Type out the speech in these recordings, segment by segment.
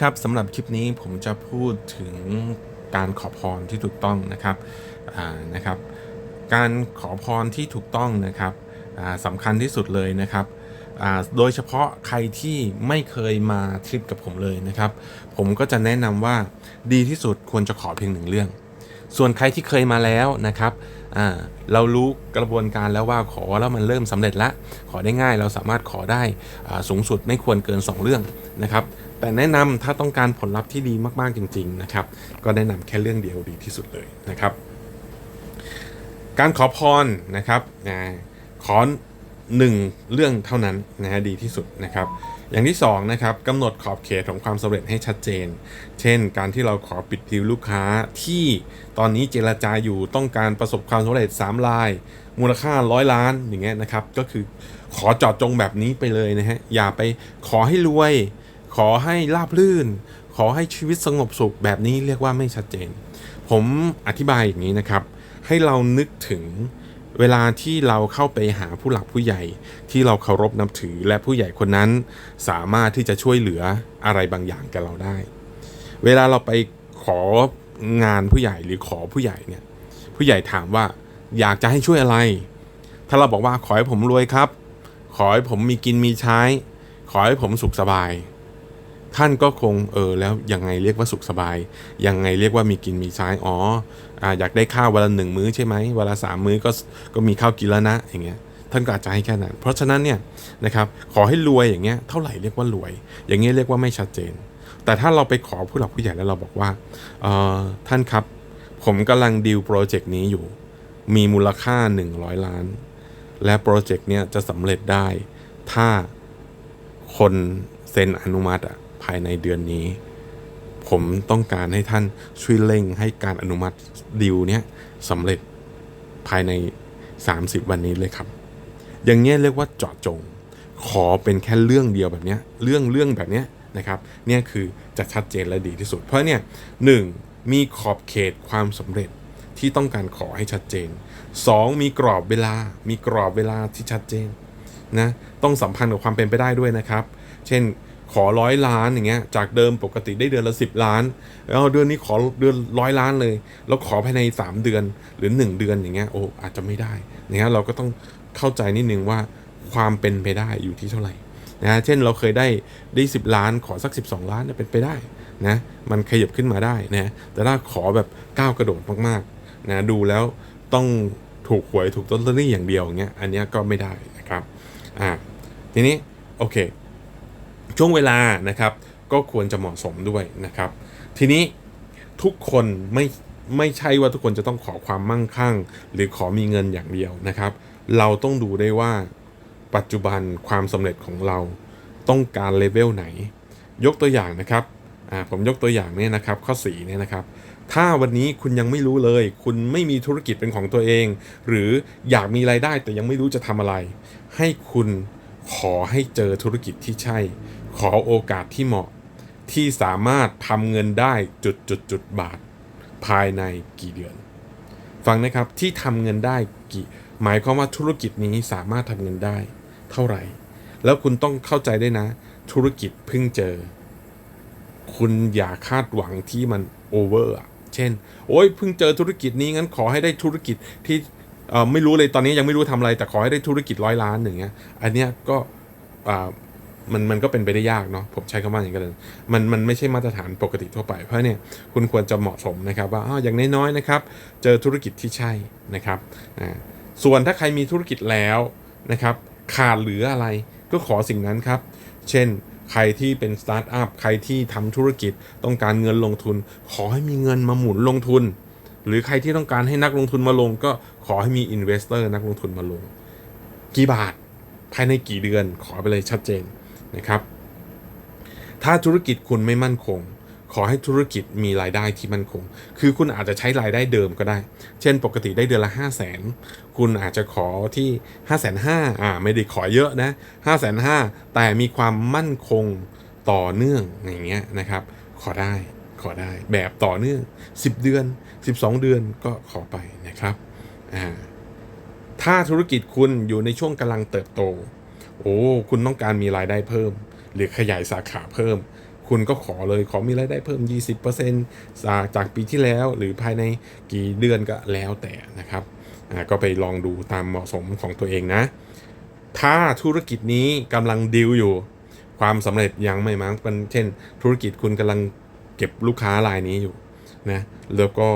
ครับสำหรับคลิปนี้ผมจะพูดถึงการขอพรที่ถูกต้องนะครับนะครับ การขอพรที่ถูกต้องนะครับสำคัญที่สุดเลยนะครับโดยเฉพาะใครที่ไม่เคยมาทริปกับผมเลยนะครับ ผมก็จะแนะนำว่าดีที่สุดควรจะขอเพียงหนึ่งเรื่อง ส่วนใครที่เคยมาแล้วนะครับเรารู้กระบวนการแล้วว่าขอแล้วมันเริ่มสำเร็จละขอได้ง่ายเราสามารถขอได้สูงสุดไม่ควรเกิน 2 เรื่องนะครับ แต่แนะนำถ้าต้องการผลลัพธ์ที่ดีมากๆจริง ๆนะครับ ก็แนะนำแค่เรื่องเดียวดีที่สุดเลยนะครับ การขอพรนะครับขอหนึ่งเรื่องเท่านั้นนะฮะดีที่สุดนะครับ อย่างที่สองนะครับกำหนดขอบเขตของความสำเร็จให้ชัดเจน เช่น การที่เราขอปิดดิวลูกค้าที่ตอนนี้เจรจาอยู่ต้องการประสบความสำเร็จ3ลาย มูลค่าร้อยล้านอย่างเงี้ยนะครับก็คือขอจอดจงแบบนี้ไปเลยนะฮะอย่าไปขอให้รวย ขอให้ราบลื่น ขอให้ชีวิตสงบสุขแบบนี้เรียกว่าไม่ชัดเจน ผมอธิบายอย่างนี้นะครับ ให้เรานึกถึง เวลาที่เราเข้าไปหาผู้หลักผู้ใหญ่ที่เราเคารพนับถือและผู้ใหญ่คนนั้นสามารถที่จะช่วยเหลืออะไรบางอย่างกับเราได้ เวลาเราไปของานผู้ใหญ่หรือขอผู้ใหญ่เนี่ยผู้ใหญ่ถามว่าอยากจะให้ช่วยอะไร ถ้าเราบอกว่าขอให้ผมรวยครับ ขอให้ผมมีกินมีใช้ ขอให้ผมสุขสบาย ท่านก็คงเออแล้วยังไงเรียกว่าสุขสบาย ยังไงเรียกว่ามีกินมีใช้อ๋ออ่าอยากได้ข้าววันละหนึ่งมื้อใช่ไหมวันละสามมื้อก็ก็มีข้าวกินแล้วนะอย่างเงี้ยท่านก็อาจจะให้แค่นั้น เพราะฉะนั้นเนี่ยนะครับขอให้รวยอย่างเงี้ยเท่าไหร่เรียกว่ารวย อย่างเงี้ยเรียกว่าไม่ชัดเจน แต่ถ้าเราไปขอผู้หลักผู้ใหญ่แล้วเราบอกว่าเออท่านครับผมกำลังดีลโปรเจกต์นี้อยู่ มีมูลค่า 100 ล้าน และโปรเจกต์เนี้ยจะสำเร็จได้ถ้าคนเซ็นอนุมัติอะ ภายในเดือนนี้ ผมต้องการให้ท่านช่วยเร่งให้การอนุมัติดีลเนี้ยสำเร็จภายใน 30 วันนี้เลยครับ อย่างเงี้ยเรียกว่าเจาะจง ขอเป็นแค่เรื่องเดียวแบบเนี้ยเรื่องเรื่องแบบเนี้ยนะครับเนี่ยคือจะชัดเจนและดีที่สุด เพราะเนี่ยหนึ่งมีขอบเขตความสำเร็จที่ต้องการขอให้ชัดเจน 2. มีกรอบเวลา มีกรอบเวลาที่ชัดเจนนะต้องสัมพันธ์กับความเป็นไปได้ด้วยนะครับ เช่น ขอร้อยล้านอย่างเงี้ยจากเดิมปกติได้เดือนละ10ล้าน แล้วเดือนนี้ขอเดือนร้อยล้านเลย แล้วขอภายใน 3 เดือนหรือ 1 เดือนอย่างเงี้ยโอ้อาจจะไม่ได้นะฮะเราก็ต้องเข้าใจนิดนึงว่าความเป็นไปได้อยู่ที่เท่าไหร่นะฮะเช่นเราเคยได้ได้10ล้านขอสัก 12 ล้านเนี่ยเป็นไปได้นะมันขยับขึ้นมาได้นะแต่ถ้าขอแบบก้าวกระโดดมากๆนะดูแล้วต้องถูกหวยถูกต้นตอรี่อย่างเดียวอย่างเงี้ยอันเนี้ยก็ไม่ได้นะครับอ่าทีนี้โอเค ช่วงเวลานะครับ ก็ควรจะเหมาะสมด้วยนะครับ ทีนี้ทุกคนไม่ไม่ใช่ว่าทุกคนจะต้องขอความมั่งคั่ง หรือขอมีเงินอย่างเดียวนะครับ เราต้องดูได้ว่าปัจจุบันความสำเร็จของเราต้องการเลเวลไหน ยกตัวอย่างนะครับอ่าผมยกตัวอย่างเนี่ยนะครับข้อ4เนี่ยนะครับ ถ้าวันนี้คุณยังไม่รู้เลย คุณไม่มีธุรกิจเป็นของตัวเอง หรืออยากมีรายได้แต่ยังไม่รู้จะทำอะไร ให้คุณขอให้เจอธุรกิจที่ใช่ ขอโอกาสที่เหมาะที่สามารถทำเงินได้จุดจุดจุดบาท ภายในกี่เดือน ฟังนะครับที่ทำเงินได้กี่หมายความว่าธุรกิจนี้สามารถทำเงินได้ เท่าไหร่ แล้วคุณต้องเข้าใจได้วยนะ ธุรกิจเพิ่งเจอ คุณอย่าคาดหวังที่มันโอเวอร์เช่น โอ้ยเพิ่งเจอธุรกิจนี้งั้นขอให้ได้ธุรกิจที่ไม่รู้เลยตอนนี้ยังไม่รู้ทำอะไร แต่ขอให้ได้ธุรกิจร้อยล้านอย่างเงี้ยอันเนี้ยก็อ่า มันมันก็เป็นไปได้ยากเนาะผมใช้คำว่าอย่างนั้นมันมันไม่ใช่มาตรฐานปกติทั่วไป เพราะเนี่ยคุณควรจะเหมาะสมนะครับว่าอ้าวอย่างน้อยๆนะครับ เจอธุรกิจที่ใช่นะครับอ่าส่วนถ้าใครมีธุรกิจแล้วนะครับขาดเหลืออะไรก็ขอสิ่งนั้นครับ เช่นใครที่เป็นสตาร์ทอัพใครที่ทำธุรกิจต้องการเงินลงทุน ขอให้มีเงินมาหมุนลงทุน หรือใครที่ต้องการให้นักลงทุนมาลง ก็ขอให้มีอินเวสเตอร์นักลงทุนมาลง กี่บาท ภายในกี่เดือนขอไปเลยชัดเจน นะครับ ถ้าธุรกิจคุณไม่มั่นคง ขอให้ธุรกิจมีรายได้ที่มั่นคง คือคุณอาจจะใช้รายได้เดิมก็ได้ เช่นปกติได้เดือนละ 5 0 0แสนคุณอาจจะขอที่ 5 5 0 0 0อ่าไม่ได้ขอเยอะนะ 5 5 0 0 0แต่มีความมั่นคงต่อเนื่องอย่างเงี้ยนะครับ ขอได้ขอได้แบบต่อเนื่อง 10 เดือน 12 เดือนก็ขอไปนะครับอ่าถ้าธุรกิจคุณอยู่ในช่วงกำลังเติบโต โอ้คุณต้องการมีรายได้เพิ่ม หรือขยายสาขาเพิ่ม คุณก็ขอเลยขอมีรายได้เพิ่ม 20%จากปีที่แล้วหรือภายในกี่เดือนก็แล้วแต่นะครับอ่าก็ไปลองดูตามเหมาะสมของตัวเองนะ ถ้าธุรกิจนี้กำลังดิวอยู่ ความสำเร็จยังไม่มั้งมันเช่น ธุรกิจคุณกำลังเก็บลูกค้ารายนี้อยู่นะแล้วก็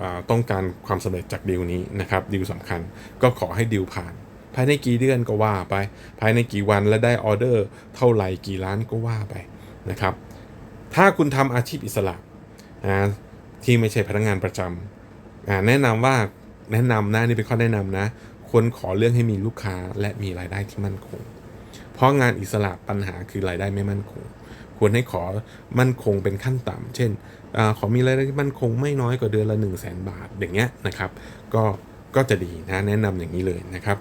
อ่าต้องการความสำเร็จจากดีลนี้นะครับดีลสำคัญก็ขอให้ดีลผ่านายในกี่เดือนก็ว่าไป ภายในกี่วันและได้ออเดอร์เท่าไหร่กี่ล้านก็ว่าไปนะครับ ถ้าคุณทำอาชีพอิสระนะที่ไม่ใช่พนักงานประจำแนะนำว่าแนะนำนะนี่เป็นข้อแนะนำนะควรขอเรื่องให้มีลูกค้าและมีรายได้ที่มั่นคง เพราะงานอิสระปัญหาคือรายได้ไม่มั่นคง ควรให้ขอมั่นคงเป็นขั้นต่ำเช่นอขอมีรายได้ที่มั่นคงไม่น้อยกว่าเดือนละ 1 0 0 0 0แบาทอย่างเงี้ยนะครับ ก็ก็จะดีนะแนะนำอย่างนี้เลยนะครับ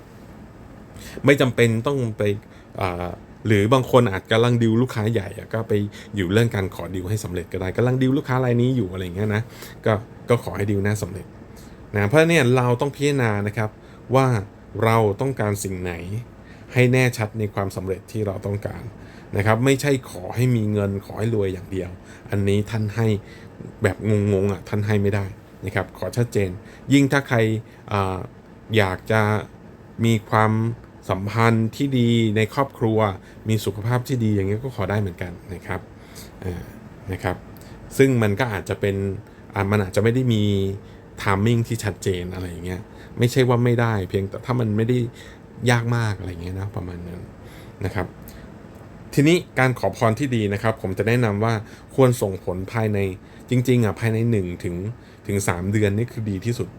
ไม่จำเป็นต้องไปหรือบางคนอาจกำลังดิวลูกค้าใหญ่ก็ไปอยู่เรื่องการขอดิวให้สำเร็จก็ได้กำลังดิวลูกค้ารายนี้อยู่อะไรอย่างเงี้ยนะก็ก็ขอให้ดิวหน้าสำเร็จนะเพราะเนี่ยเราต้องพิจารณานะครับว่าเราต้องการสิ่งไหนให้แน่ชัดในความสำเร็จที่เราต้องการนะครับไม่ใช่ขอให้มีเงินขอให้รวยอย่างเดียว อันนี้ท่านให้แบบงงๆอะท่านให้ไม่ได้นะครับขอชัดเจน ยิ่งถ้าใครออยากจะมีความ สัมพันธ์ที่ดีในครอบครัว มีสุขภาพที่ดีอย่างเงี้ยก็ขอได้เหมือนกันนะครับนะครับ ซึ่งมันก็อาจจะเป็นมันอาจจะไม่ได้มีทามมิ่งที่ชัดเจนอะไรอย่างเงี้ยไม่ใช่ว่าไม่ได้เพียงแต่ถ้ามันไม่ได้ยากมากอะไรเงี้ยนะประมาณนั้นนะครับ ทีนี้การขอพรที่ดีนะครับ ผมจะแนะนำว่าควรส่งผลภายในจริง ๆอะภายใน1ถึงถึง3เดือนนี่คือดีที่สุด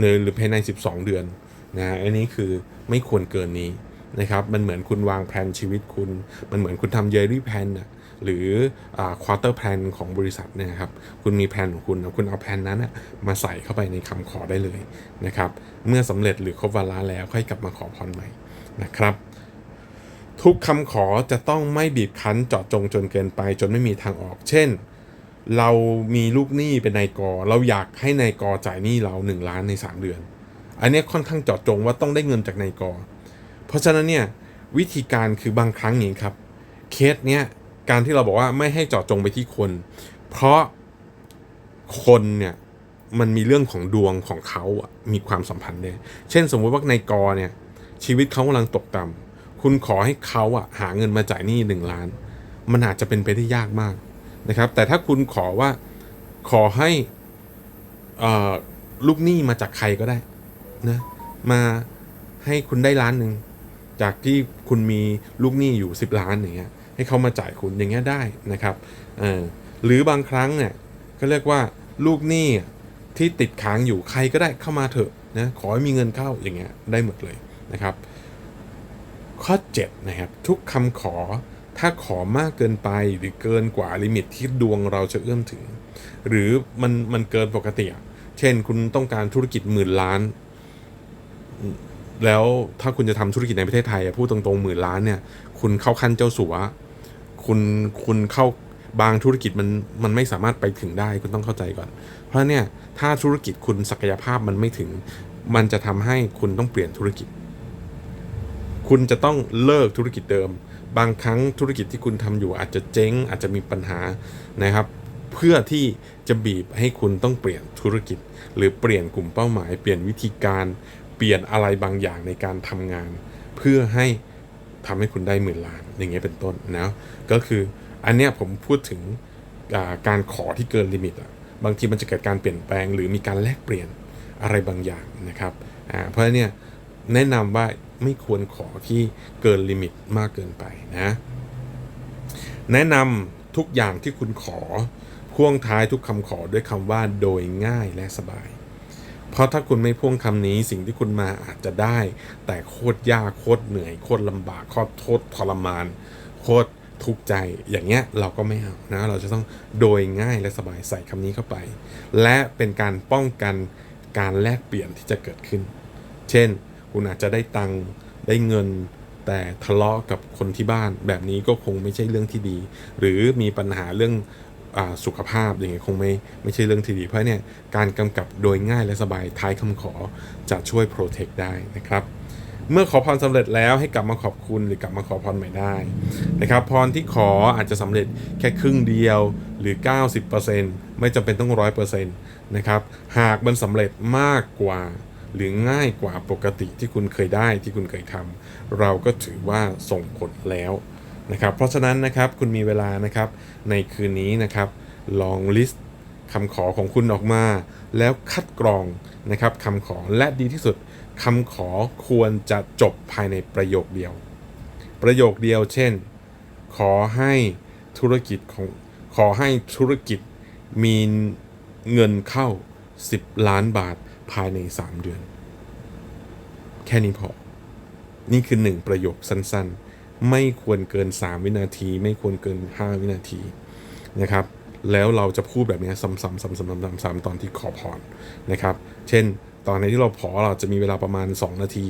เลยหรือภายใน 12 เดือน นะอันนี้คือไม่ควรเกินนี้นะครับมันเหมือนคุณวางแผนชีวิตคุณ มันเหมือนคุณทำเยอรี่แพนอะหรือควอเตอร์แพนของบริษัทเนี่ยครับ คุณมีแผนของคุณคุณเอาแผนนั้นนะมาใส่เข้าไปในคำขอได้เลยนะครับ เมื่อสำเร็จหรือครบวาระแล้วค่อยกลับมาขอพรใหม่นะครับ ทุกคำขอจะต้องไม่บีบคั้นเจาะจงจนเกินไป จนไม่มีทางออก เช่น เรามีลูกหนี้เป็นนายกอเราอยากให้นายกอจ่ายหนี้เรา 1 ล้านใน 3 เดือน อันนี้ค่อนข้างเจาะจงว่าต้องได้เงินจากนายก เพราะฉะนั้นเนี่ยวิธีการคือบางครั้งนี้ครับเคสเนี้ยการที่เราบอกว่าไม่ให้เจาะจงไปที่คน เพราะคนเนี่ยมันมีเรื่องของดวงของเขาอะมีความสัมพันธ์เนี่ยเช่นสมมุติว่านายกเนี่ยชีวิตเขากำลังตกต่ำคุณขอให้เขาอะหาเงินมาจ่ายหนี้หนึ่งล้าน มันอาจจะเป็นไปได้ยากมากนะครับ แต่ถ้าคุณขอว่าขอให้อ่อลูกหนี้มาจากใครก็ได้ นะมาให้คุณได้ล้านหนึ่งจากที่คุณมีลูกหนี้อยู่ 10 ล้านอย่างเงี้ยให้เขามาจ่ายคุณอย่างเงี้ยได้นะครับเออหรือบางครั้งเนี่ยก็เรียกว่าลูกหนี้ที่ติดค้างอยู่ใครก็ได้เข้ามาเถอะนะขอให้มีเงินเข้าอย่างเงี้ยได้หมดเลยนะครับ ข้อ7นะครับทุกคำขอถ้าขอมากเกินไปหรือเกินกว่าลิมิตที่ดวงเราจะเอื้อมถึง หรือมันมันเกินปกติ เช่นคุณต้องการธุรกิจหมื่นล้าน แล้วถ้าคุณจะทำธุรกิจในประเทศไทยพูดตรงๆหมื่นล้านเนี่ย คุณเข้าขั้นเจ้าสัวคุณคุณเข้าบางธุรกิจมันมันไม่สามารถไปถึงได้คุณต้องเข้าใจก่อน เพราะเนี่ยถ้าธุรกิจคุณศักยภาพมันไม่ถึง มันจะทำให้คุณต้องเปลี่ยนธุรกิจ คุณจะต้องเลิกธุรกิจเดิม บางครั้งธุรกิจที่คุณทำอยู่อาจจะเจ๊ง อาจจะมีปัญหานะครับ เพื่อที่จะบีบให้คุณต้องเปลี่ยนธุรกิจ หรือเปลี่ยนกลุ่มเป้าหมาย เปลี่ยนวิธีการ ปลี่ยนอะไรบางอย่างในการทำงาน เพื่อให้ทำให้คุณได้หมื่นล้าน อย่างเงี้ยเป็นต้นนะก็คืออันเนี้ยผมพูดถึงการขอที่เกินลิมิตอะบางทีมันจะเกิดการเปลี่ยนแปลง หรือมีการแลกเปลี่ยนอะไรบางอย่างนะครับอ่าเพราะนั้นเนี่ยแนะนำว่าไม่ควรขอที่เกินลิมิตมากเกินไปนะแนะนำทุกอย่างที่คุณขอพ่วงท้ายทุกคำขอด้วยคำว่าโดยง่ายและสบาย เพราะถ้าคุณไม่พ่วงคำนี้สิ่งที่คุณมาอาจจะได้ แต่โคตรยากโคตรเหนื่อยโคตรลำบากโคตรโคตรทรมาน โคตรทุกข์ใจอย่างเงี้ยเราก็ไม่เอานะ เราจะต้องโดยง่ายและสบายใส่คำนี้เข้าไป และเป็นการป้องกันการแลกเปลี่ยนที่จะเกิดขึ้น เช่น คุณอาจจะได้ตังค์ได้เงิน แต่ทะเลาะกับคนที่บ้านแบบนี้ก็คงไม่ใช่เรื่องที่ดี หรือมีปัญหาเรื่อง สุขภาพอย่างเงี้ยคงไม่ไม่ใช่เรื่องที่ดีเพราะเนี่ยการกำกับโดยง่ายและสบายท้ายคำขอจะช่วยโปรเทคได้นะครับเมื่อขอพรสำเร็จแล้วให้กลับมาขอบคุณหรือกลับมาขอพรใหม่ได้นะครับพรที่ขออาจจะสำเร็จแค่ครึ่งเดียวหรือ 90%ไม่จำเป็นต้อง 100%นะครับหากมันสำเร็จมากกว่าหรือง่ายกว่าปกติที่คุณเคยได้ที่คุณเคยทำเราก็ถือว่าส่งผลแล้ว นะครับเพราะฉะนั้นนะครับคุณมีเวลานะครับในคืนนี้นะครับลองลิสต์คำขอของคุณออกมา แล้วคัดกรองนะครับคำขอและดีที่สุดคำขอควรจะจบภายในประโยคเดียว ประโยคเดียวเช่น ขอให้ธุรกิจของขอให้ธุรกิจมีเงินเข้า 10 ล้านบาทภายใน 3 เดือน แค่นี้พอ นี่คือหนึ่งประโยคสั้นๆ ไม่ควรเกิน 3 วินาที ไม่ควรเกิน 5 วินาทีนะครับแล้วเราจะพูดแบบนี้ซ้ำๆซ้ำๆซ้ำๆตอนที่ขอพรนะครับ เช่น ตอนในที่เราขอเราจะมีเวลาประมาณ 2 นาที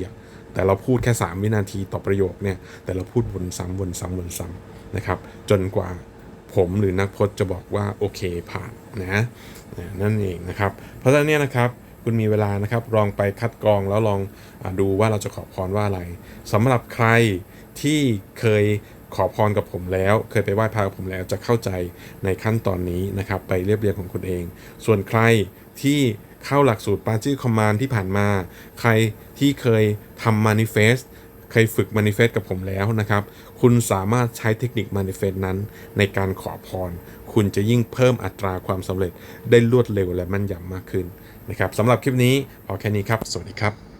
แต่เราพูดแค่ 3 วินาทีต่อประโยคเนี่ย แต่เราพูดวนซ้ำวนซ้ำวนซ้ำนะครับ จนกว่าผมหรือนักพจน์จะบอกว่าโอเคผ่านนะนั่นเองนะครับ เพราะฉะนั้นเนี่ยนะครับคุณมีเวลานะครับลองไปคัดกรองแล้วลองอดูว่าเราจะขอพรว่าอะไรสำหรับใคร ที่เคยขอพรกับผมแล้ว เคยไปไหว้พระกับผมแล้วจะเข้าใจในขั้นตอนนี้นะครับ ไปเรียบเรียงของคุณเอง ส่วนใครที่เข้าหลักสูตรปาจิคอมมานที่ผ่านมา ใครที่เคยทำ manifest เคยฝึก manifest กับผมแล้วนะครับ คุณสามารถใช้เทคนิค manifest นั้น ในการขอพร คุณจะยิ่งเพิ่มอัตราความสำเร็จได้รวดเร็วและมั่นยำมากขึ้นนะครับสำหรับคลิปนี้พอแค่นี้ครับ สวัสดีครับ